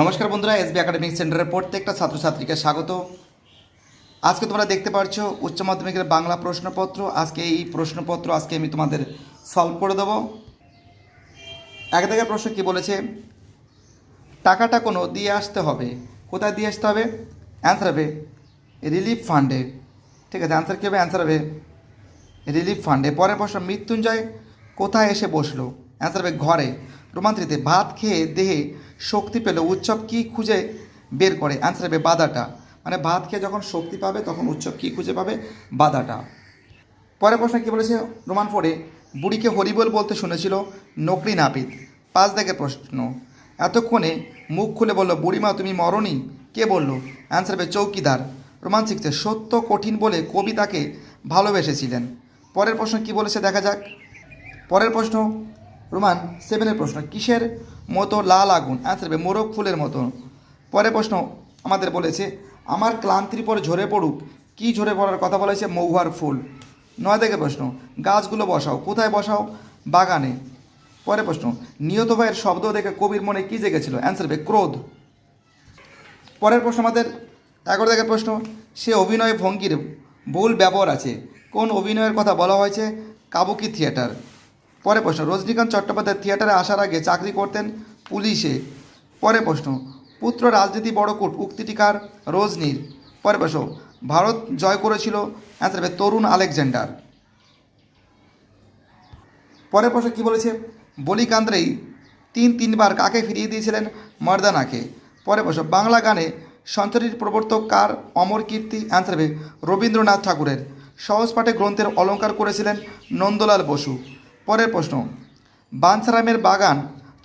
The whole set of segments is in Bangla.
নমস্কার বন্ধুরা, এসবি একাডেমিক সেন্টারের প্রত্যেকটা ছাত্রছাত্রীকে স্বাগত। আজকে তোমরা দেখতে পাচ্ছ উচ্চ মাধ্যমিকের বাংলা প্রশ্নপত্র। আজকে এই প্রশ্নপত্র আজকে আমি তোমাদের সলভ করে দেবো। এক দাগের প্রশ্ন কি বলেছে? টাকাটা কোনো দিয়ে আসতে হবে। কোথায় দিয়ে আসতে হবে? অ্যান্সার হবে রিলিফ ফান্ডে ঠিক আছে অ্যান্সার কী হবে? অ্যান্সার হবে রিলিফ ফান্ডে পরের প্রশ্ন, মৃত্যুঞ্জয় কোথায় এসে বসল? অ্যান্সার হবে ঘরে। রোমান্ত্রিতে ভাত খেয়ে দেহে শক্তি পেল, উৎসব কি খুঁজে বের করে? অ্যান্সার হবে বাধাটা। মানে ভাত খেয়ে যখন শক্তি পাবে, তখন উৎসব কি খুঁজে পাবে? বাধাটা। পরের প্রশ্ন কী বলেছে? রোমান ফোরে, বুড়িকে হরিবোল বলতে শুনেছিল, নকরি নাপিত। পাঁচ দাগের প্রশ্ন। এতক্ষণে মুখ খুলে বলল, বুড়িমা, তুমি মরনি? কে বলল? অ্যান্সার হবে চৌকিদার। রোমান সিক্সে সত্য কঠিন বলে কবি তাকে ভালোবেসেছিলেন। পরের প্রশ্ন কি বলেছে? দেখা যাক। পরের প্রশ্ন, রোমান সেভেনের প্রশ্ন, কিসের মতো লাল আগুন অ্যান্সার হবে মোরগ ফুলের মতো। পরের প্রশ্ন আমাদের বলেছে, আমার ক্লান্তির পর ঝরে পড়ুক, কি ঝরে পড়ার কথা বলেছে মৌহার ফুল? নয় থেকে প্রশ্ন, গাছগুলো বসাও, কোথায় বসাও? বাগানে। পরের প্রশ্ন নিয়ত ভাইয়ের শব্দ দেখে কবির মনে কী জেগেছিল? অ্যান্সার হবে, ক্রোধ। পরের প্রশ্ন আমাদের এগারো থেকে প্রশ্ন, সে অভিনয় ভঙ্গির ভুল ব্যবহার আছে। কোন অভিনয়ের কথা বলা হয়েছে? Kabuki theatre. পরে প্রশ্ন, রজনীকান্ত চট্টোপাধ্যায় থিয়েটারে আসার আগে চাকরি করতেন পুলিশে। পরে প্রশ্ন, পুত্র রাজনীতি বড়কুট উক্তিটিকার রজনীর। পরে প্রশ্ন, ভারত জয় করেছিল? অ্যান্সার হবে তরুণ আলেকজান্ডার। পরের প্রশ্ন কী বলেছে? বলি কান্দ্রেই তিন তিনবার কাকে ফিরিয়ে দিয়েছিলেন? মর্দানাকে। পরে প্রশ্ন, বাংলা গানে সঞ্চারীর প্রবর্তক কার? অমর কীর্তি। অ্যান্সার হবে রবীন্দ্রনাথ ঠাকুরের। সহজ পাঠে গ্রন্থের অলঙ্কার করেছিলেন নন্দলাল বসু। পরের প্রশ্ন। বানসারামের বাগান,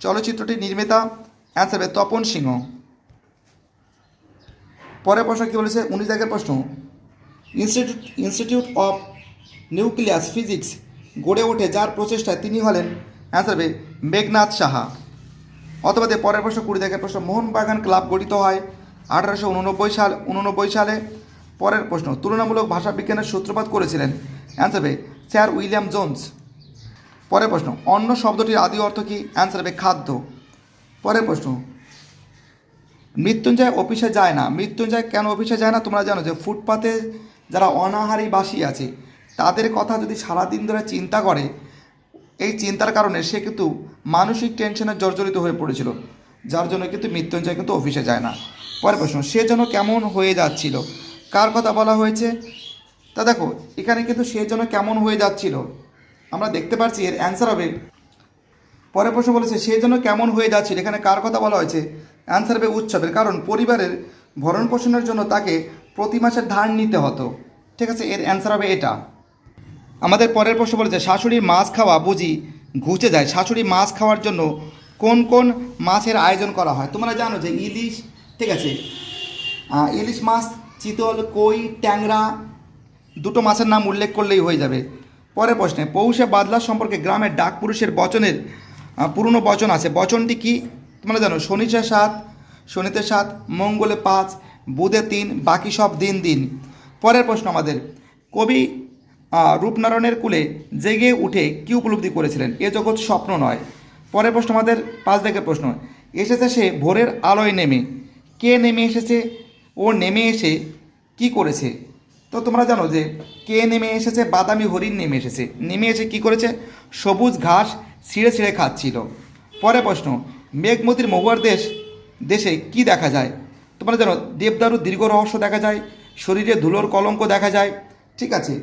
চলচ্চিত্রটি নির্মাতা অ্যান্সার হবে তপন সিংহ। পরের প্রশ্ন কী বলেছে? উনিশ দাগের প্রশ্ন। Institute institute of nucleus physics গড়ে ওঠে যার প্রচেষ্টায় তিনি হলেন অ্যান্সার হবে মেঘনাথ সাহা। অথবা পরের প্রশ্ন কুড়ি দাগের প্রশ্ন, মোহনবাগান ক্লাব গঠিত হয় আঠারোশো উননব্বই সাল, উননব্বই সালে? পরের প্রশ্ন, তুলনামূলক ভাষাবিজ্ঞানের সূত্রপাত করেছিলেন অ্যান্সার হবে স্যার উইলিয়াম জোন্স। পরের প্রশ্ন অন্ন শব্দটির আদি অর্থ কী? অ্যান্সার হবে খাদ্য। পরের প্রশ্ন, মৃত্যুঞ্জয় অফিসে যায় না। মৃত্যুঞ্জয় কেন অফিসে যায় না? তোমরা জানো যে ফুটপাতে যারা অনাহারি বাসী আছে, তাদের কথা যদি সারাদিন ধরে চিন্তা করে, এই চিন্তার কারণে সে কিন্তু মানসিক টেনশনে জর্জরিত হয়ে পড়েছিল। যার জন্য কিন্তু মৃত্যুঞ্জয় কিন্তু অফিসে যায় না। পরের প্রশ্ন, সে যেন কেমন হয়ে যাচ্ছিল? কার কথা বলা হয়েছে? তা দেখো, এখানে কিন্তু সে যেন কেমন হয়ে যাচ্ছিল? আমরা দেখতে পাচ্ছি এর অ্যান্সার হবে। পরের প্রশ্ন বলেছে সেই জন্য কেমন হয়ে যাচ্ছিল এখানে কার কথা বলা হয়েছে? অ্যান্সার হবে উৎসবের, কারণ পরিবারের ভরণ পোষণের জন্য তাকে প্রতি মাসের ধার নিতে হতো। ঠিক আছে, এর অ্যান্সার হবে এটা। আমাদের পরের প্রশ্ন বলেছে, শাশুড়ির মাছ খাওয়া বুঝি ঘুচে যায়। শাশুড়ি মাছ খাওয়ার জন্য কোন কোন মাছের আয়োজন করা হয়? তোমরা জানো যে ইলিশ, ঠিক আছে ইলিশ মাছ, চিতল, কই, ট্যাংরা, দুটো মাছের নাম উল্লেখ করলেই হয়ে যাবে। পরের প্রশ্নে, পৌষে বাদলা সম্পর্কে গ্রামের ডাক পুরুষের বচনের পুরনো বচন আছে। বচনটি কি? তোমরা জানো শনিতে সাত শনিতে সাত, মঙ্গলে পাঁচ, বুধে তিন, বাকি সব দিন দিন। পরের প্রশ্ন আমাদের, কবি রূপনারায়ণের কুলে জেগে উঠে কি উপলব্ধি করেছিলেন? এ জগৎ স্বপ্ন নয়। পরের প্রশ্ন আমাদের, পাঁচ দিকের প্রশ্ন, এসেছে সে ভোরের আলোয় নেমে। কে নেমে এসেছে? ও নেমে এসে কি করেছে? তো তোমরা জানো যে কে নেমে এসেছে? বাদামি হরিণ নেমে এসেছে। নেমে এসে কি করেছে? সবুজ ঘাস ছিঁড়ে ছিঁড়ে খাচ্ছিল। পরে প্রশ্ন, মেঘমতির মহুয়ার দেশ, দেশে কি দেখা যায়? তোমরা জানো দেবদারুর দীর্ঘ রহস্য দেখা যায়, শরীরে ধুলোর কলঙ্ক দেখা যায়, ঠিক আছে?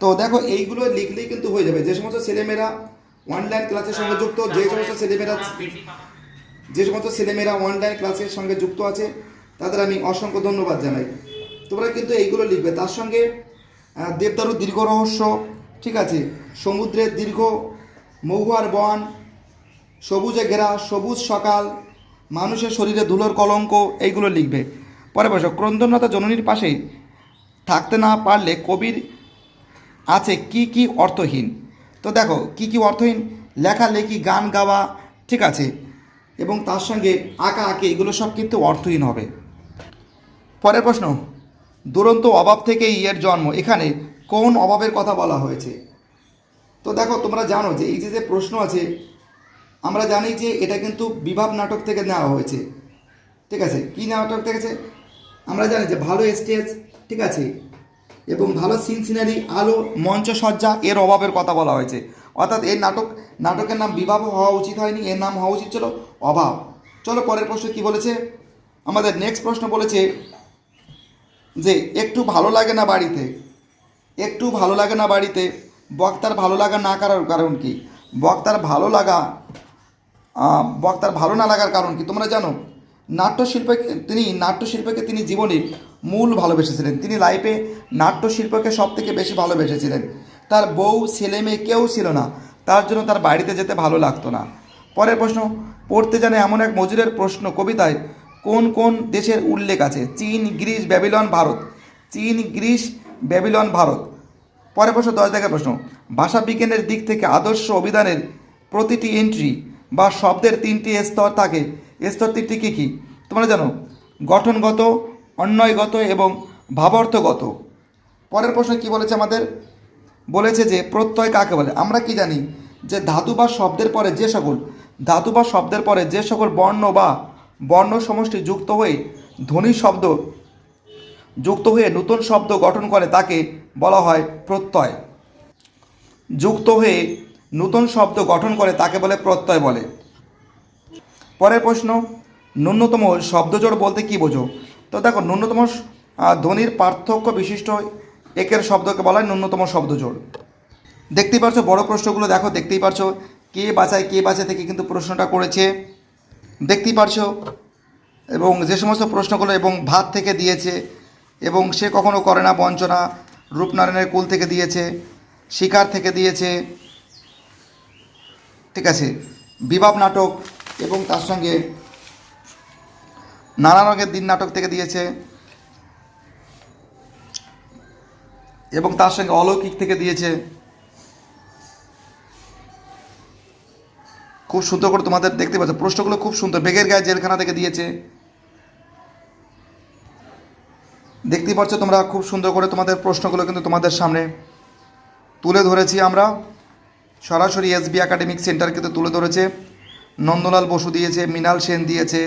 তো দেখো, এইগুলো লিখলেই কিন্তু হয়ে যাবে। যে সমস্ত ছেলেমেয়েরা অনলাইন ক্লাসের সঙ্গে যুক্ত, যে সমস্ত ছেলেমেয়েরা যে সমস্ত ছেলেমেয়েরা অনলাইন ক্লাসের সঙ্গে যুক্ত আছে, তাদের আমি অসংখ্য ধন্যবাদ জানাই। তোমরা কিন্তু এইগুলো লিখবে। তার সঙ্গে দেবদারু দীর্ঘ রহস্য, ঠিক আছে? সমুদ্রের দীর্ঘ মহুয়ার বন, সবুজে ঘেরা, সবুজ সকাল, মানুষের শরীরে ধুলোর কলঙ্ক, এইগুলো লিখবে। পরে বসো, ক্রন্দনরতা জননীর পাশে থাকতে না পারলে কবির আছে কি কি অর্থহীন? তো দেখো, কি কি অর্থহীন? লেখালেখি, গান গাওয়া, ঠিক আছে? এবং তার সঙ্গে আঁকা আঁকি, এগুলো সব কিন্তু অর্থহীন হবে। পরের প্রশ্ন। দুরন্ত অভাব থেকেই এর জন্ম। এখানে কোন অভাবের কথা বলা হয়েছে? তো দেখো, তোমরা জানো যে এই যে যে প্রশ্ন আছে, আমরা জানি যে এটা কিন্তু বিভাব নাটক থেকে নেওয়া হয়েছে। ঠিক আছে? কী নাটক দেখেছে আমরা জানি যে ভালো স্টেজ, ঠিক আছে? এবং ভালো সিন সিনারি আলো, মঞ্চসজ্জা এর অভাবের কথা বলা হয়েছে। অর্থাৎ এই নাটক, নাটকের নাম বিবাহ হওয়া উচিত হয়নি, এর নাম হওয়া উচিত ছিল অভাব। চলো পরের প্রশ্ন কি বলেছে? আমাদের নেক্সট প্রশ্ন বলেছে যে একটু ভালো লাগে না বাড়িতে, একটু ভালো লাগে না বাড়িতে, বক্তার ভালো লাগা না করার কারণ কি? বক্তার ভালো লাগা বক্তার ভালো না লাগার কারণ কি? তোমরা জানো নাট্যশিল্পকে তিনি নাট্যশিল্পকে তিনি জীবনে মূল ভালোবেসেছিলেন। তিনি লাইফে নাট্যশিল্পকে সব থেকে বেশি ভালোবেসেছিলেন। তার বউ, ছেলে মেয়ে কেউ ছিল না। তার জন্য তার বাড়িতে যেতে ভালো লাগতো না। পরের প্রশ্ন, পড়তে জানে এমন এক মজুরের প্রশ্ন কবিতায় কোন কোন দেশের উল্লেখ আছে? চীন, গ্রিস, ব্যাবিলন, ভারত। চীন, গ্রিস, ব্যাবিলন, ভারত। পরের প্রশ্ন, দশ দেখার প্রশ্ন। ভাষা বিজ্ঞানের দিক থেকে আদর্শ অভিধানের প্রতিটি এন্ট্রি বা শব্দের তিনটি স্তর থাকে। স্তর তিনটি কী কী? তোমরা জানো, গঠনগত অন্যয়গত এবং ভাবার্থগত। পরের প্রশ্ন কি বলেছে আমাদের? বলেছে যে প্রত্যয় কাকে বলে? আমরা কি জানি যে ধাতু বা শব্দের পরে যে সকল, ধাতু বা শব্দের পরে যে সকল বর্ণ বা বর্ণ সমষ্টি যুক্ত হয়ে ধ্বনি শব্দ যুক্ত হয়ে নতুন শব্দ গঠন করে তাকে বলা হয় প্রত্যয়। যুক্ত হয়ে নতুন শব্দ গঠন করে তাকে বলে প্রত্যয় বলে। পরের প্রশ্ন, ন্যূনতম শব্দজোড় বলতে কি বোঝো? তো দেখো, ন্যূনতম ধ্বনির পার্থক্য বিশিষ্ট একের শব্দকে বলা হয় ন্যূনতম শব্দজোড়। দেখতেই পারছ, বড় প্রশ্নগুলো দেখো, দেখতেই পারছ, কে বাঁচায় কে বাঁচায় থেকে কিন্তু প্রশ্নটা করেছে। দেখতেই পারছ। এবং যে সমস্ত প্রশ্নগুলো এবং ভাত থেকে দিয়েছে, এবং সে কখনো করে না বঞ্চনা, রূপনারায়ণের কুল থেকে দিয়েছে, শিকার থেকে দিয়েছে। ঠিক আছে, বিবাব নাটক এবং তার সঙ্গে নানা রঙের দিন নাটক থেকে দিয়েছে। এবং তার সঙ্গে অলৌকিক থেকে দিয়েছে। খুব সুন্দর করে তোমাদের দেখতে পাচ্ছ। প্রশ্নগুলো খুব সুন্দর। বেগের গায়ে জেলখানা থেকে দিয়েছে। দেখতেই পাচ্ছ তোমরা খুব সুন্দর করে তোমাদের প্রশ্নগুলো কিন্তু তোমাদের সামনে তুলে ধরেছি আমরা। সরাসরি এসবি একাডেমিক সেন্টার কিন্তু তুলে ধরেছে। নন্দলাল বসু দিয়েছে, মৃণাল সেন দিয়েছে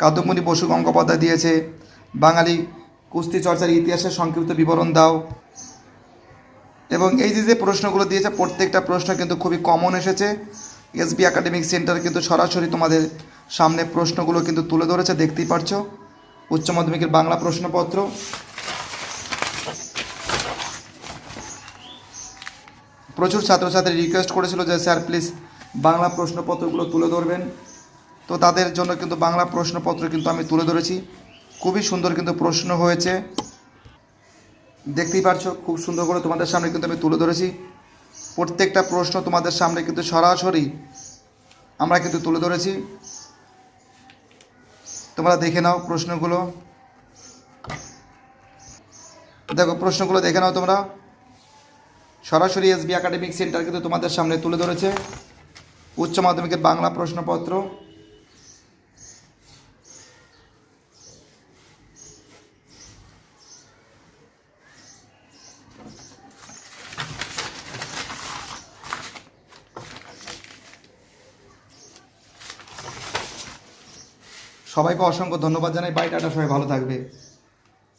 কাদম্বনী বসু গঙ্গোপাধ্যায় দিয়েছে, বাঙালি কুস্তি চর্চার ইতিহাসের সংক্ষিপ্ত বিবরণ দাও। এবং এই যে যে প্রশ্নগুলো দিয়েছে, প্রত্যেকটা প্রশ্ন কিন্তু খুবই কমন এসেছে। এসবি একাডেমিক সেন্টার কিন্তু সরাসরি তোমাদের সামনে প্রশ্নগুলো কিন্তু তুলে ধরেছে, দেখতেই পারছ। উচ্চ মাধ্যমিকের বাংলা প্রশ্নপত্র। প্রচুর ছাত্রছাত্রী রিকোয়েস্ট করেছিল যে স্যার প্লিজ বাংলা প্রশ্নপত্রগুলো তুলে ধরবেন। তো তাদের জন্য কিন্তু বাংলা প্রশ্নপত্র কিন্তু আমি তুলে ধরেছি। খুবই সুন্দর কিন্তু প্রশ্ন হয়েছে। দেখতেই পারছ, খুব সুন্দর করে তোমাদের সামনে কিন্তু আমি তুলে ধরেছি। প্রত্যেকটা প্রশ্ন তোমাদের সামনে কিন্তু সরাসরি আমরা কিন্তু তুলে ধরেছি। তোমরা দেখে নাও প্রশ্নগুলো। দেখো, প্রশ্নগুলো দেখে নাও তোমরা। সরাসরি এসবি একাডেমিক সেন্টার কিন্তু তোমাদের সামনে তুলে ধরেছে। উচ্চ মাধ্যমিকের বাংলা প্রশ্নপত্র। সবাইকে অসংখ্য ধন্যবাদ জানাই। বাই, টাটা, সবাই ভালো থাকবে।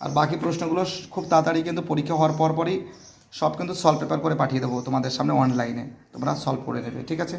আর বাকি প্রশ্নগুলো খুব তাড়াতাড়ি কিন্তু পরীক্ষা হওয়ার পর পরই সব কিন্তু সলভ পেপার করে পাঠিয়ে দেবো তোমাদের সামনে অনলাইনে তোমরা সলভ করে নেবে, ঠিক আছে?